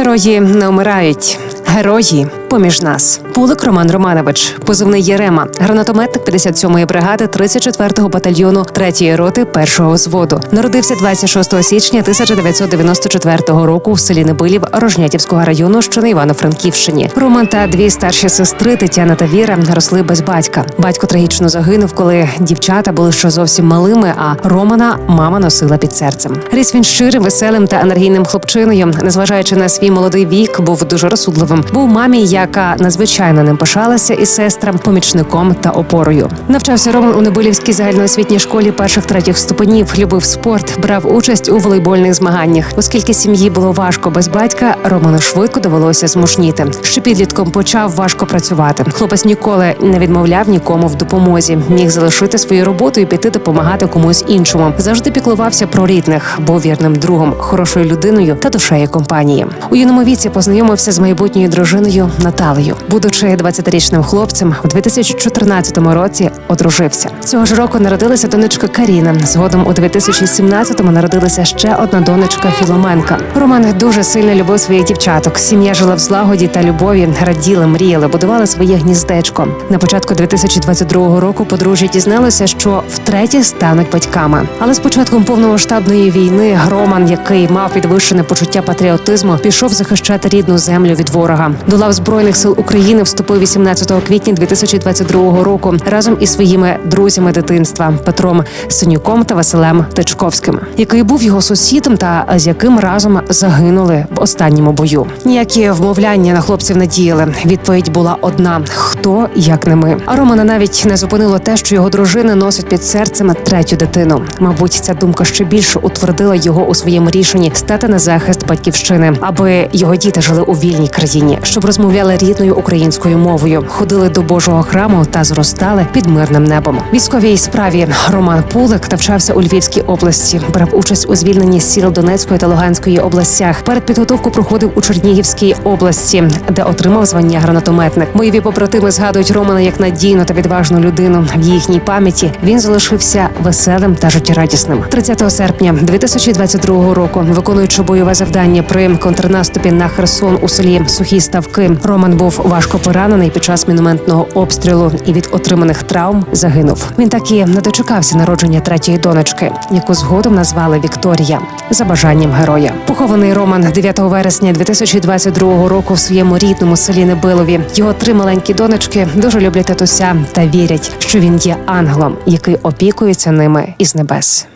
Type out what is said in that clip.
Герої не вмирають. Герої поміж нас. Пулик Роман Романович, позивний Єрема, гранатометник 57-ї бригади 34-го батальйону 3-ї роти 1-го взводу. Народився 26 січня 1994 року в селі Небилів Рожнятівського району, що на Івано-Франківщині. Роман та дві старші сестри Тетяна та Віра росли без батька. Батько трагічно загинув, коли дівчата були ще зовсім малими. А Романа мама носила під серцем. Ріс він щирим, веселим та енергійним хлопчиною, незважаючи на свій молодий вік, був дуже розсудливим. Був мамі, яка надзвичайно ним пишалася, і сестрам помічником та опорою. Навчався Роман у Небилівській загальноосвітній школі перших третіх ступенів. Любив спорт, брав участь у волейбольних змаганнях. Оскільки сім'ї було важко без батька, Роману швидко довелося змушніти. Ще підлітком почав важко працювати. Хлопець ніколи не відмовляв нікому в допомозі. Міг залишити свою роботу і піти допомагати комусь іншому. Завжди піклувався про рідних, був вірним другом, хорошою людиною та душею компанії. У юному віці познайомився з майбутньою дружиною Наталею. Будучи 20-річним хлопцем, в 2014 році одружився. Цього ж року народилася донечка Каріна. Згодом у 2017-му народилася ще одна донечка Філоменка. Роман дуже сильно любив своїх дівчаток. Сім'я жила в злагоді та любові, раділи, мріяли, будували своє гніздечко. На початку 2022 року подружжя дізналося, що втретє стануть батьками. Але з початком повномасштабної війни Роман, який мав підвищене почуття патріотизму, пішов захищати рідну землю від ворога. До лав збройних сил України вступив 18 квітня 2022 року разом із своїми друзями дитинства Петром Синюком та Василем Тичковським, який був його сусідом та з яким разом загинули в останньому бою. Ніякі вмовляння на хлопців не діяли. Відповідь була одна: хто як не ми. А Романа навіть не зупинило те, що його дружина носить під серцем третю дитину. Мабуть, ця думка ще більше утвердила його у своєму рішенні стати на захист батьківщини, аби його діти жили у вільній країні, щоб розмовляли рідною українською мовою, ходили до Божого храму та зростали під мирним небом. Військовій справі Роман Пулик навчався у Львівській області, брав участь у звільненні сіл Донецької та Луганської областях. Перед підготовку проходив у Чернігівській області, де отримав звання гранатометник. Бойові побратими згадують Романа як надійну та відважну людину. В їхній пам'яті він залишився веселим та життєрадісним. 30 серпня 2022 року, виконуючи бойове завдання при контрнаступі на Херсон у селі Сухі Ставки, Роман був важко поранений під час мінометного обстрілу і від отриманих травм загинув. Він так і не дочекався народження третьої донечки, яку згодом назвали Вікторія за бажанням героя. Похований Роман 9 вересня 2022 року в своєму рідному селі Небилові. Його три маленькі донечки дуже люблять татуся та вірять, що він є ангелом, який опікується ними із небес.